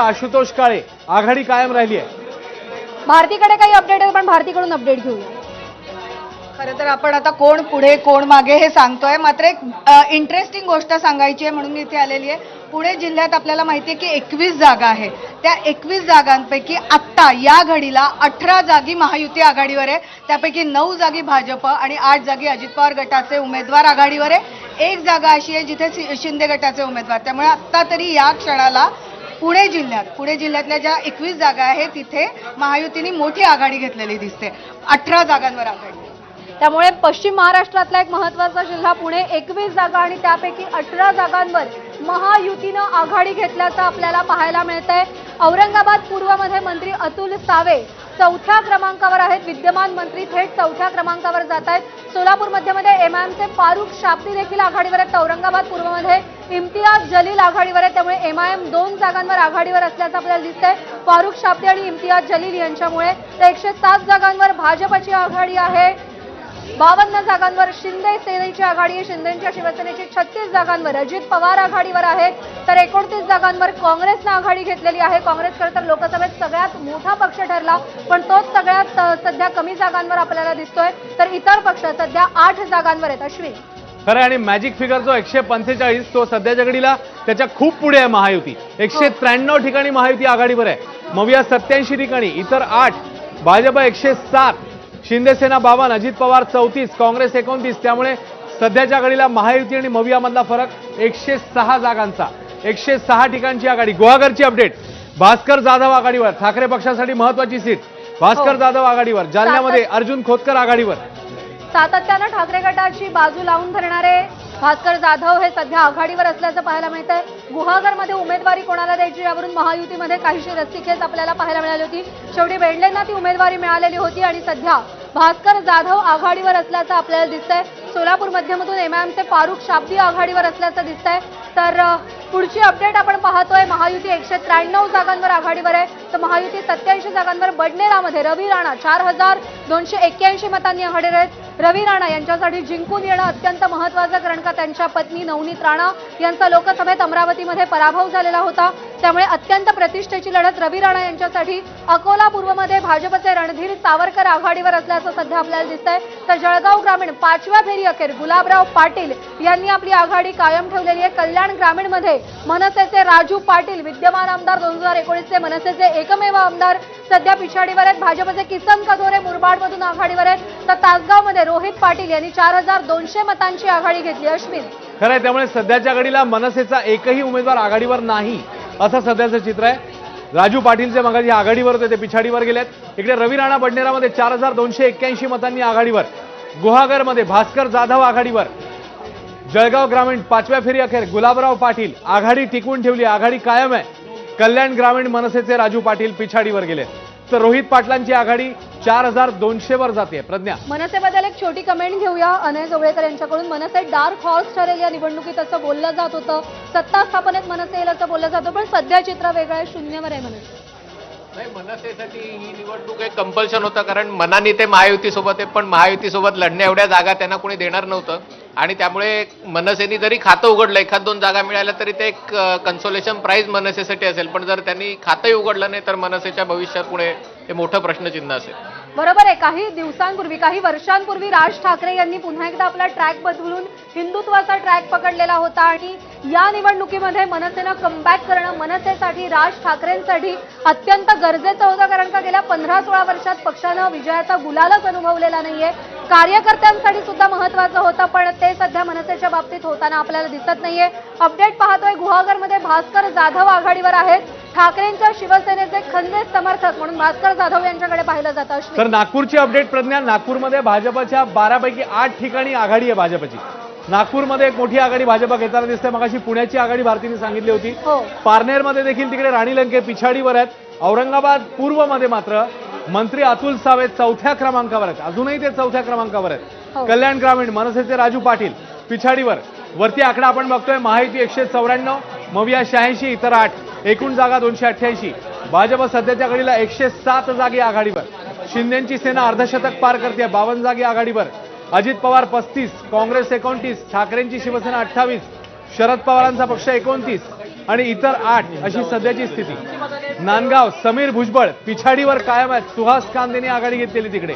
आशुतोष काळे आघाडी कायम राहिली आहे. भारतीकडे काही अपडेट आहे पण भारतीकडून अपडेट घेऊया. खरं तर आपण आता कोण पुढे कोण मागे हे सांगतोय. मात्र एक इंटरेस्टिंग गोष्ट सांगायची आहे म्हणून मी इथे आलेली आहे. पुणे जिल्ह्यात आपल्याला माहिती आहे की एकवीस जागा आहे. त्या एकवीस जागांपैकी आत्ता या घडीला अठरा जागी महायुती आघाडीवर आहे. त्यापैकी नऊ जागी भाजप आणि आठ जागी अजित पवार गटाचे उमेदवार आघाडीवर आहे. एक जागा अशी आहे जिथे शि- शिंदे गटाचे उमेदवार. त्यामुळे आत्ता तरी या क्षणाला पुणे जिल्ह्यात पुणे जिल्ह्यातल्या ज्या एकवीस जागा आहेत तिथे महायुतीने मोठी आघाडी घेतलेली दिसते. अठरा जागांवर आघाडी. त्यामुळे पश्चिम महाराष्ट्रातला एक महत्त्वाचा जिल्हा पुणे एकवीस जागा आणि त्यापैकी अठरा जागांवर महायुतीनं आघाडी घेतल्याचं आपल्याला पाहायला मिळतंय. औरंगाबाद पूर्वमध्ये मंत्री अतुल सावे चौथ्या क्रमांकावर आहेत. विद्यमान मंत्री थेट चौथ्या क्रमांकावर जात आहेत. सोलापूर मध्यमध्ये एमआयएमचे फारुख शाब्दी देखील आघाडीवर आहेत. औरंगाबाद पूर्वमध्ये इम्तियाज जलील आघाडीवर आहे त्यामुळे एमआयएम दोन जागांवर आघाडीवर असल्याचं आपल्याला दिसतंय. फारुख शाब्दी आणि इम्तियाज जलील यांच्यामुळे तर एकशे सात जागांवर भाजपची आघाडी आहे. बावन्न जागांवर शिंदे सेनेची आघाडी आहे. शिंदेच्या शिवसेनेची छत्तीस जागांवर. अजित पवार आघाडीवर आहेत तर एकोणतीस जागांवर काँग्रेसनं आघाडी घेतलेली आहे. काँग्रेस खरं तर लोकसभेत सगळ्यात मोठा पक्ष ठरला पण तोच सगळ्यात सध्या कमी जागांवर आपल्याला दिसतोय. तर इतर पक्ष सध्या आठ जागांवर आहेत. अश्विन. खरं आणि मॅजिक फिगर जो एकशे पंचेचाळीस तो सध्याच्या घडीला त्याच्या खूप पुढे आहे महायुती. एकशे त्र्याण्णव ठिकाणी महायुती आघाडीवर आहे. मविया सत्याऐंशी ठिकाणी इतर आठ भाजप एकशे सात शिंदेसेना बावन्न अजित पवार चौतीस काँग्रेस एकोणतीस. त्यामुळे सध्याच्या घडीला महायुती आणि मवियामधला फरक एकशे सहा जागांचा. एकशे सहा ठिकाणची आघाडी. गुहागरची अपडेट. भास्कर जाधव आघाडीवर. ठाकरे पक्षासाठी महत्वाची सीट. भास्कर हो. जाधव आघाडीवर. जालन्यामध्ये अर्जुन खोतकर आघाडीवर. सातत्यानं ठाकरे गटाची बाजू लावून धरणारे भास्कर जाधव हे सध्या आघाडीवर असल्याचं पाहायला मिळतंय. गुहागरमध्ये उमेदवारी कोणाला द्यायची? यावरून महायुतीमध्ये काहीशी रस्सीखेच आपल्याला पाहायला मिळाली होती. शेवटी बेंडलेंना ती उमेदवारी मिळालेली होती आणि सध्या भास्कर जाधव आघाडीवर असल्याचं आपल्याला दिसतंय. सोलापूर मध्यमधून एमआयएमचे फारुख शाब्दी आघाडीवर असल्याचं दिसतंय. तर पुढची अपडेट आपण पाहतोय. महायुती एकशे त्र्याण्णव जागांवर आघाडीवर आहे. तर महायुती सत्याऐंशी जागांवर बडनेरामध्ये रवी राणा चार हजार दोनशे एक्क्याऐंशी मतांनी आघाडीवर आहेत. रवी राणा यांच्यासाठी जिंकून येणं अत्यंत महत्वाचं कारण का त्यांच्या पत्नी नवनीत राणा यांचा लोकसभेत अमरावतीमध्ये पराभव झालेला होता. त्यामुळे अत्यंत प्रतिष्ठेची लढत रवी राणा यांच्यासाठी अकोला पूर्वमध्ये भाजपचे रणधीर सावरकर आघाडीवर असल्याचं सध्या आपल्याला दिसतंय. तर जळगाव ग्रामीण पाचव्या फेरी अखेर गुलाबराव पाटील यांनी आपली आघाडी कायम ठेवलेली आहे. कल्याण ग्रामीणमध्ये मनसेचे राजू पाटील विद्यमान आमदार दोन हजार एकोणीसचे मनसेचे एकमेव आमदार सध्या पिछाडीवर आहेत. भाजपचे किसन कदोरे मुरबाडमधून आघाडीवर आहेत. तर तासगावमध्ये रोहित पाटील यांनी चार हजार दोनशे मतांची आघाडी घेतली. अश्विन. खरं आहे त्यामुळे सध्याच्या घडीला मनसेचा एकही उमेदवार आघाडीवर नाही. असं सध्याचं चित्र आहे. राजू पाटीलचे मगाजी आघाडीवर होते ते पिछाडीवर गेलेत. इकडे रवी राणा बडनेरामध्ये चार हजार दोनशे एक्क्याऐंशी मतांनी आघाडीवर. गुहागरमध्ये भास्कर जाधव आघाडीवर. जळगाव ग्रामीण पाचव्या फेरी अखेर गुलाबराव पाटील आघाडी टिकवून ठेवली आघाडी कायम आहे. कल्याण ग्रामीण मनसेचे राजू पाटील पिछाडीवर गेले तर रोहित पाटलांची आघाडी चार हजार दोनशे वर जाते प्रज्ञा. मनसेबद्दल एक छोटी कमेंट घेऊया. अनय गवळेकर यांच्याकडून मनसे डार्क हॉर्स ठरेल या निवडणुकीत असं बोललं जात होतं. सत्ता स्थापनेत मनसे येईल असं बोललं जातं पण सध्या चित्र वेगळं आहे शून्यवर आहे मनसे. नाही मनसेसाठी ही निवडणूक एक कंपल्शन होतं कारण मनाने ते महायुतीसोबत आहे पण महायुतीसोबत लढण्या एवढ्या जागा त्यांना कोणी देणार नव्हतं. आणि त्यामुळे मनसेने जरी खातं उघडलं एखाद दोन जागा मिळाल्या तरी ते एक कन्सोलेशन प्राईज मनसेसाठी असेल. पण जर त्यांनी खातंही उघडलं नाही तर मनसेच्या भविष्यात पुढे हे मोठं प्रश्नचिन्ह असेल. बरोबर आहे. काही दिवसांपूर्वी काही वर्षांपूर्वी राज ठाकरे यांनी पुन्हा एकदा आपला ट्रॅक बदलून हिंदुत्वाचा ट्रॅक पकडलेला होता. आणि या निवडणुकीमध्ये मनसेनं कमबॅक करणं मनसेसाठी राज ठाकरेंसाठी अत्यंत गरजेचं होतं कारण का गेल्या पंधरा सोळा वर्षात पक्षानं विजयाचा गुलालच अनुभवलेला नाहीये. कार्यकर्त्यांसाठी सुद्धा महत्वाचं होतं पण ते सध्या मनसेच्या बाबतीत होताना आपल्याला दिसत नाहीये. अपडेट पाहतोय गुहागरमध्ये भास्कर जाधव आघाडीवर आहेत. ठाकरेंच्या शिवसेनेचे खंदे समर्थक म्हणून भास्कर जाधव यांच्याकडे पाहिलं जातं. तर नागपूरची अपडेट प्रज्ञा नागपूरमध्ये भाजपच्या बारापैकी आठ ठिकाणी आघाडी आहे भाजपची. नागपूरमध्ये एक मोठी आघाडी भाजप घेताना दिसते. मगाशी पुण्याची आघाडी भारतीने सांगितली होती. हो. पारनेरमध्ये देखील तिकडे राणी लंके पिछाडीवर आहेत. औरंगाबाद पूर्वमध्ये मात्र मंत्री अतुल सावे चौथ्या क्रमांकावर आहेत. अजूनही ते चौथ्या क्रमांकावर आहेत. हो. कल्याण ग्रामीण मनसेचे राजू पाटील पिछाडीवर. वरती आकडा आपण बघतोय. महायुती एकशे चौऱ्याण्णव मविया शहाऐंशी इतर आठ. एकूण जागा दोनशे अठ्ठ्याऐंशी. भाजप सध्याच्या घडीला एकशे सात जागी आघाडीवर. शिंदेची सेना अर्धशतक पार करते. बावन्न जागी आघाडीवर. अजित पवार पस्तीस काँग्रेस एकोणतीस ठाकरेंची शिवसेना अठ्ठावीस शरद पवारांचा पक्ष एकोणतीस आणि इतर आठ अशी सध्याची स्थिती. नांदगाव समीर भुजबळ पिछाडीवर कायम आहेत. सुहास कांदेने आघाडी घेतलेली तिकडे.